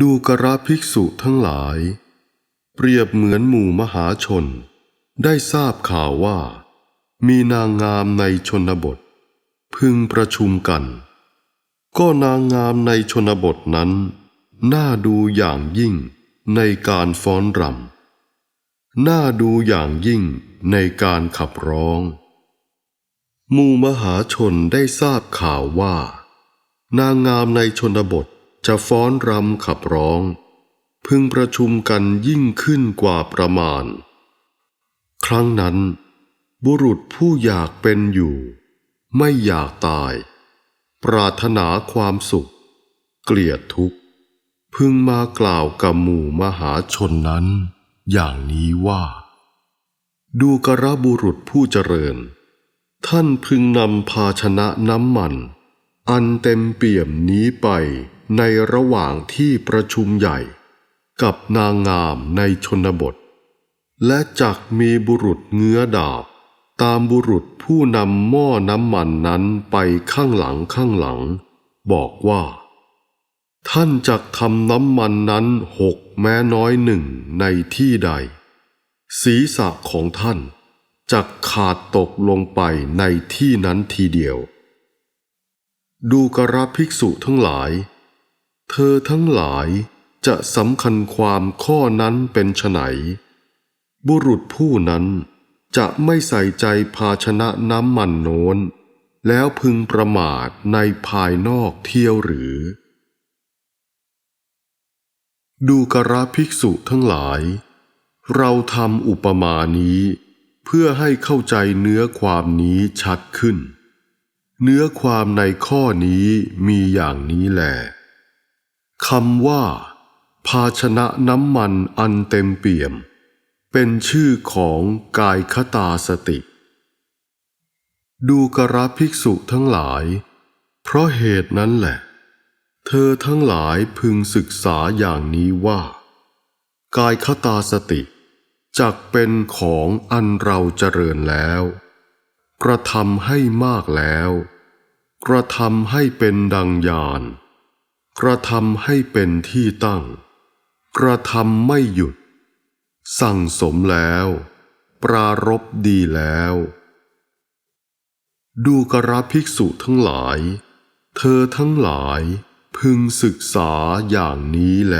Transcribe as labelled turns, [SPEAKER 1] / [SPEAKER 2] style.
[SPEAKER 1] ดูกระภิกษุทั้งหลาย เปรียบเหมือนหมู่มหาชน ได้ทราบข่าวว่า มีนางงามในชนบท พึงประชุมกัน ก็นางงามในชนบทนั้น น่าดูอย่างยิ่งในการฟ้อนรำน่าดูอย่างยิ่งในการขับร้องหมู่มหาชนได้ทราบข่าวว่า นางงามในชนบท จะฟ้อนรำขับร้อง พึงประชุมกันยิ่งขึ้นกว่าประมาณ ครั้งนั้น บุรุษผู้อยากเป็นอยู่ ไม่อยากตาย ปรารถนาความสุข เกลียดทุกข์ พึงมากล่าวกับหมู่มหาชนนั้น อย่างนี้ว่า ดูกระบุรุษผู้เจริญ ท่านพึงนำภาชนะน้ำมัน อันเต็มเปี่ยมนี้ไปในระหว่างที่ประชุมใหญ่ กับนางงามในชนบท และจักมีบุรุษเงื้อดาบ ตามบุรุษผู้นำหม้อน้ำมันนั้นไปข้างหลังข้างหลัง บอกว่า ท่านจักทำน้ำมันนั้นหกแม้น้อยหนึ่งในที่ใด ศีรษะของท่านจะขาดตกลงไปในที่นั้นทีเดียว ดูกระภิกษุทั้งหลาย เธอทั้งหลายจะสำคัญความข้อนั้นเป็นไฉนบุรุษผู้นั้นจะไม่ใส่ใจภาชนะน้ำมันโน้น แล้วพึงประมาทในภายนอกเที่ยวหรือ ดูกระภิกษุทั้งหลาย เราทำอุปมานี้ เพื่อให้เข้าใจเนื้อความนี้ชัดขึ้น เนื้อความในข้อนี้มีอย่างนี้แหลคำว่า ภาชนะน้ำมันอันเต็มเปี่ยม เป็นชื่อของกายคตาสติ ดูกระภิกษุทั้งหลาย เพราะเหตุนั้นแหละ เธอทั้งหลายพึงศึกษาอย่างนี้ว่า กายคตาสติจักเป็นของอันเราเจริญแล้ว กระทำให้มากแล้ว กระทำให้เป็นดังยาน กระทำให้เป็นที่ตั้ง กระทำไม่หยุด สั่งสมแล้ว ปรารบดีแล้ว ดูกระภิกษุทั้งหลาย เธอทั้งหลายพึงศึกษาอย่างนี้แหล